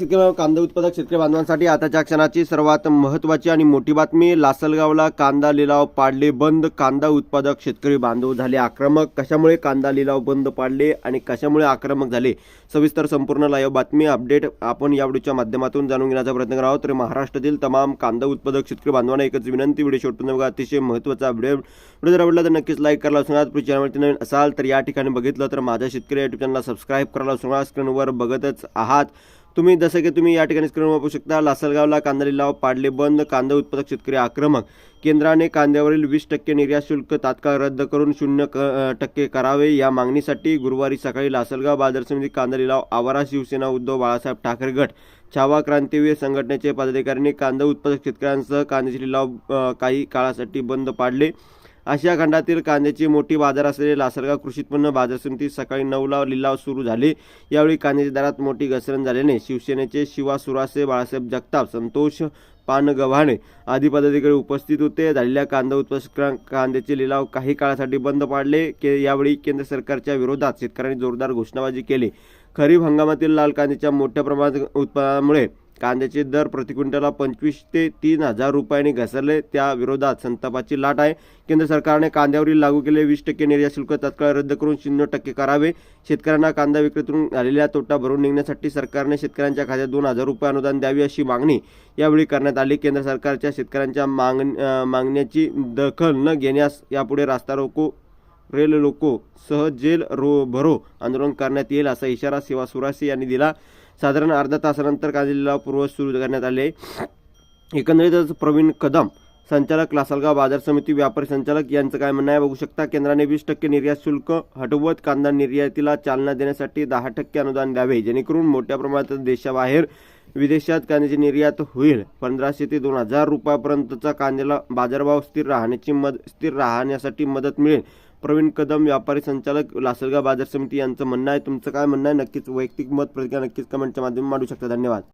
शेतकरी कांदा उत्पादक शेतकरी बांधवांसाठी आताच्या क्षणाची सर्वात महत्त्वाची आणि मोठी बातमी लासलगावला कांदा लिलाव पाडले बंद. कांदा उत्पादक शेतकरी बांधव झाले आक्रमक. कशामुळे कांदा लिलाव बंद पाडले आणि कशामुळे आक्रमक झाले? सविस्तर संपूर्ण लाईव्ह बातमी अपडेट आपण या व्हिडिओच्या माध्यमातून जाणून घेण्याचा प्रयत्न करणार आहोत तर महाराष्ट्रातील तमाम कांदा उत्पादक शेतकरी बांधवांना एकच विनंती व्हिडिओ शेवटपर्यंत बघा. अतिशय महत्त्वाचा व्हिडिओ. व्हिडिओ जर आवडला तर नक्कीच लाईक करायला विसरू तुम्ही चॅनलवरती नवीन असाल तर या ठिकाणी बघितलं तर माझ्या शेतकरी युट्यूब चॅनलला सबस्क्राईब करायला सांगा स्क्रीनवर बघतच आहात. तुम्ही जसं की तुम्ही या ठिकाणी स्क्रीनवर पाहू शकता. लासलगावला कांदा लिलाव पाडले बंद. कांदा उत्पादक शेतकरी आक्रमक. केंद्राने कांद्यावरील वीस टक्के निर्यात शुल्क तात्काळ रद्द करून शून्य क- टक्के करावे. या मागणीसाठी गुरुवारी सकाळी लासलगाव बाजार समिती कांदा लिलाव आवारा शिवसेना उद्धव बाळासाहेब ठाकरे गट छावा क्रांतीवीर संघटनेचे पदाधिकाऱ्यांनी कांदा उत्पादक शेतकऱ्यांसह कांद्याचे लिलाव काही काळासाठी बंद पाडले. आशिया खंडातील कांद्याची मोठी बाजार असलेले लासलगाव कृषी उत्पन्न बाजार समिती सकाळी नऊला लिलाव सुरू झाले. यावेळी कांद्याच्या दरात मोठी घसरण झाल्याने शिवसेनेचे शिवा सुरासे बाळासाहेब जगताप संतोष पानगव्हाणे आदी पदाधिकारी उपस्थित होते. झालेल्या कांदा उत्पादक कांद्याचे लिलाव काही काळासाठी बंद पाडले. के यावेळी केंद्र सरकारच्या विरोधात शेतकऱ्यांनी जोरदार घोषणाबाजी केली. खरीप हंगामातील लाल कांद्याच्या मोठ्या प्रमाणात उत्पादनामुळे कांद्याचे दर प्रतिक्विंटलला पंचवीस ते तीन हजार रुपयांनी घसरले. त्या विरोधात संतापाची लाट आहे. केंद्र सरकारने कांद्यावरील लागू केले वीस टक्के निर्यात शुल्क तात्काळ रद्द करून शून्य टक्के करावे. शेतकऱ्यांना कांदा विक्रीतून झालेल्या तोटा भरून निघण्यासाठी सरकारने शेतकऱ्यांच्या खात्यात दोन हजार रुपये अनुदान द्यावे अशी मागणी यावेळी करण्यात आली. केंद्र सरकारच्या शेतकऱ्यांच्या माग मागण्याची दखल न घेण्यास यापुढे रास्ता रोको रेल लोको सह जेल रो भरो आंदोलन करण्यात येईल असा इशारा सेवा सुरासे यांनी दिला. साधारण अर्धा तासानंतर कांदा लिलाव पूर्व सुरू करण्यात आले. एकंदरीतच प्रवीण कदम संचालक लासलगाव बाजार समिती व्यापारी संचालक यांचं काय म्हणणं आहे? बघू शकता केंद्राने वीस टक्के निर्यात शुल्क हटवत कांदा निर्यातीला चालना देण्यासाठी दहा टक्के अनुदान द्यावे जेणेकरून मोठ्या प्रमाणात देशाबाहेर विदेशात कांद्याची निर्यात होईल. पंधराशे ते दोन हजार रुपयापर्यंतचा कांद्याला बाजारभाव स्थिर राहण्याची मद स्थिर राहण्यासाठी मदत मिळेल. प्रवीण कदम व्यापारी संचालक लासलगाव बाजार समिती यांचं म्हणणं आहे. तुमचं काय म्हणणं आहे? नक्कीच वैयक्तिक मत प्रतिक्रिया नक्कीच कमेंटच्या माध्यमातून मांडू शकता. धन्यवाद.